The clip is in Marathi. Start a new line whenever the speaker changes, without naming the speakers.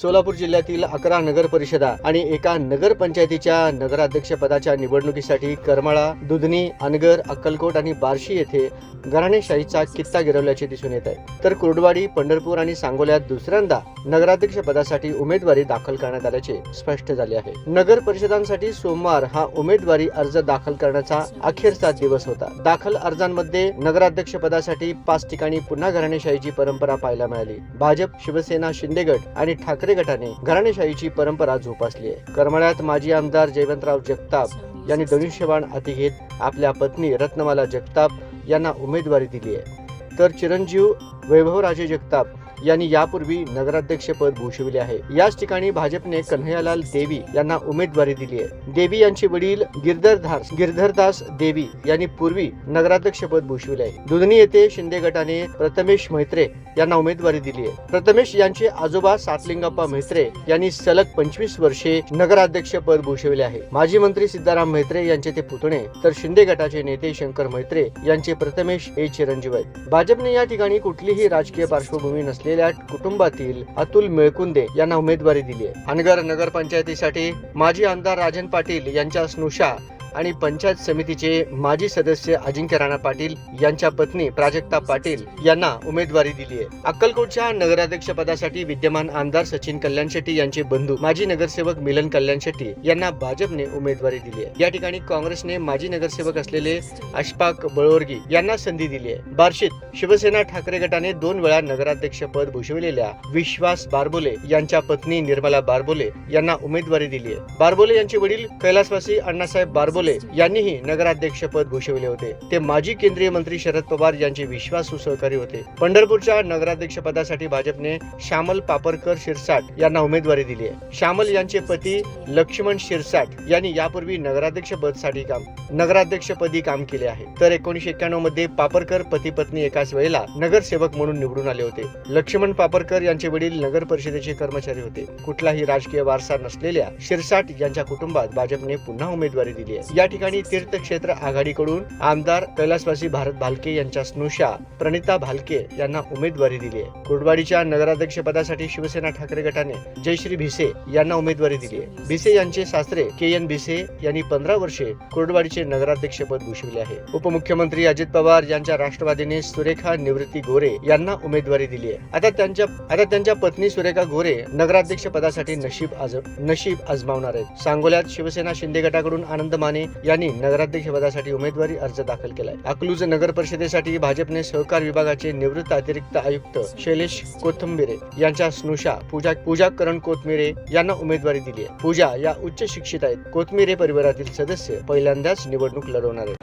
सोलापूर जिल्ह्यातील अकरा नगर परिषदा आणि एका नगर पंचायतीच्या नगराध्यक्ष पदाच्या निवडणुकीसाठी करमाळा दुधनी अनगर अक्कलकोट आणि बार्शी येथे घराणेशाहीचा कित्ता गिरवल्याचे दिसून येत आहे. तर कुर्डवाडी पंढरपूर आणि सांगोल्यात दुसऱ्यांदा नगराध्यक्ष पदासाठी उमेदवारी दाखल करण्यात आल्याचे स्पष्ट झाले आहे. नगर परिषदांसाठी सोमवार हा उमेदवारी अर्ज दाखल करण्याचा अखेरचा दिवस होता. दाखल अर्जांमध्ये नगराध्यक्ष पदासाठी पाच ठिकाणी पुन्हा घराणेशाहीची परंपरा पाहायला मिळाली. भाजप शिवसेना शिंदे गट आणि ठाकरे गटाने घराणेशाहीची परंपरा जोपासली आहे. करमाळ्यात माजी आमदार जयवंतराव जगताप यांनी धनुष्यबाण हाती घेत आपल्या पत्नी रत्नमाला जगताप यांना उमेदवारी दिली आहे. तर चिरंजीव वैभवराजे जगताप यांनी यापूर्वी नगराध्यक्षपद भूषविले आहे. याच ठिकाणी भाजपने कन्हैयालाल देवी यांना उमेदवारी दिली आहे. देवी यांचे वडील गिरधरदास गिरधरदास देवी यांनी पूर्वी नगराध्यक्षपद भूषविले आहे. दुधनी येथे शिंदे गटाने प्रथमेश मैत्रे यांना उमेदवारी दिली आहे. प्रथमेश यांचे आजोबा सातलिंगप्पा म्हेत्रे यांनी सलग पंचवीस वर्षे नगराध्यक्ष पद भूषविले आहे. माजी मंत्री सिद्धाराम म्हेत्रे यांचे ते पुतणे तर शिंदे गटाचे नेते शंकर म्हेत्रे यांचे प्रथमेश हे चिरंजीव आहेत भाजपने या ठिकाणी कुठलीही राजकीय पार्श्वभूमी नसलेल्या कुटुंबातील अतुल मेळकुंदे यांना उमेदवारी दिली आहे. अनगर नगरपंचायतीसाठी माजी आमदार राजन पाटील यांच्या स्नुषा आणि पंचायत समितीचे माजी सदस्य अजिंक्य राणा पाटील यांच्या पत्नी प्राजक्ता पाटील यांना उमेदवारी दिली आहे. अक्कलकोटच्या नगराध्यक्ष पदासाठी विद्यमान आमदार सचिन कल्याण शेट्टी यांचे बंधू माजी नगरसेवक मिलन कल्याण शेट्टी यांना भाजपने उमेदवारी दिली आहे. या ठिकाणी काँग्रेसने माजी नगरसेवक असलेले अशफाक बळवर्गी यांना संधी दिली आहे. बार्शीत शिवसेना ठाकरे गटाने दोन वेळा नगराध्यक्ष पद भूषविलेल्या विश्वास बारबोले यांच्या पत्नी निर्मला बारबोले यांना उमेदवारी दिली आहे. बारबोले यांचे वडील कैलासवासी अण्णासाहेब बारबोले यांनीही नगराध्यक्ष पद भूषविले होते. ते माजी केंद्रीय मंत्री शरद पवार यांचे विश्वासू सहकारी होते. पंढरपूरच्या नगराध्यक्षपदासाठी भाजपने श्यामल पापरकर शिरसाट यांना उमेदवारी दिली आहे. श्यामल यांचे पती लक्ष्मण शिरसाट यांनी यापूर्वी नगराध्यक्ष पदसाठी काम नगराध्यक्षपदी काम केले आहे. तर एकोणीशे एक्क्याण्णवमध्ये पापरकर पती पत्नी एकाच वेळेला नगरसेवक म्हणून निवडून आले होते. लक्ष्मण पापरकर यांचे वडील नगर परिषदेचे कर्मचारी होते. कुठलाही राजकीय वारसा नसलेल्या शिरसाट यांच्या कुटुंबात भाजपने पुन्हा उमेदवारी दिली आहे. या ठिकाणी तीर्थक्षेत्र आघाडीकडून आमदार कैलासवासी भारत भालके यांच्या स्नुषा प्रणिता भालके यांना उमेदवारी दिली आहे कुर्डवाडीच्या नगराध्यक्ष पदासाठी शिवसेना ठाकरे गटाने जयश्री भिसे यांना उमेदवारी दिली आहे भिसे यांचे सासरे के एन भिसे यांनी पंधरा वर्षे कुर्डवाडीचे नगराध्यक्ष पद भूषविले आहे. उपमुख्यमंत्री अजित पवार यांच्या राष्ट्रवादीने सुरेखा निवृत्ती गोरे यांना उमेदवारी दिली आहे आता त्यांच्या आता त्यांच्या पत्नी सुरेखा गोरे नगराध्यक्ष पदासाठी नशीब आज नशीब आजमावणार आहेत. सांगोल्यात शिवसेना शिंदे गटाकडून आनंद माने यांनी नगराध्यक्षपदासाठी उमेदवारी अर्ज दाखल केलाय. अकलूज नगर परिषदेसाठी भाजपने सहकार विभागाचे निवृत्त अतिरिक्त आयुक्त शैलेश कोथंबिरे यांच्या स्नुषा पूजा पूजा करण कोथमिरे यांना उमेदवारी दिली आहे. पूजा या उच्च शिक्षित आहेत. कोथमिरे परिवारातील सदस्य पहिल्यांदाच निवडणूक लढवणार. आहेत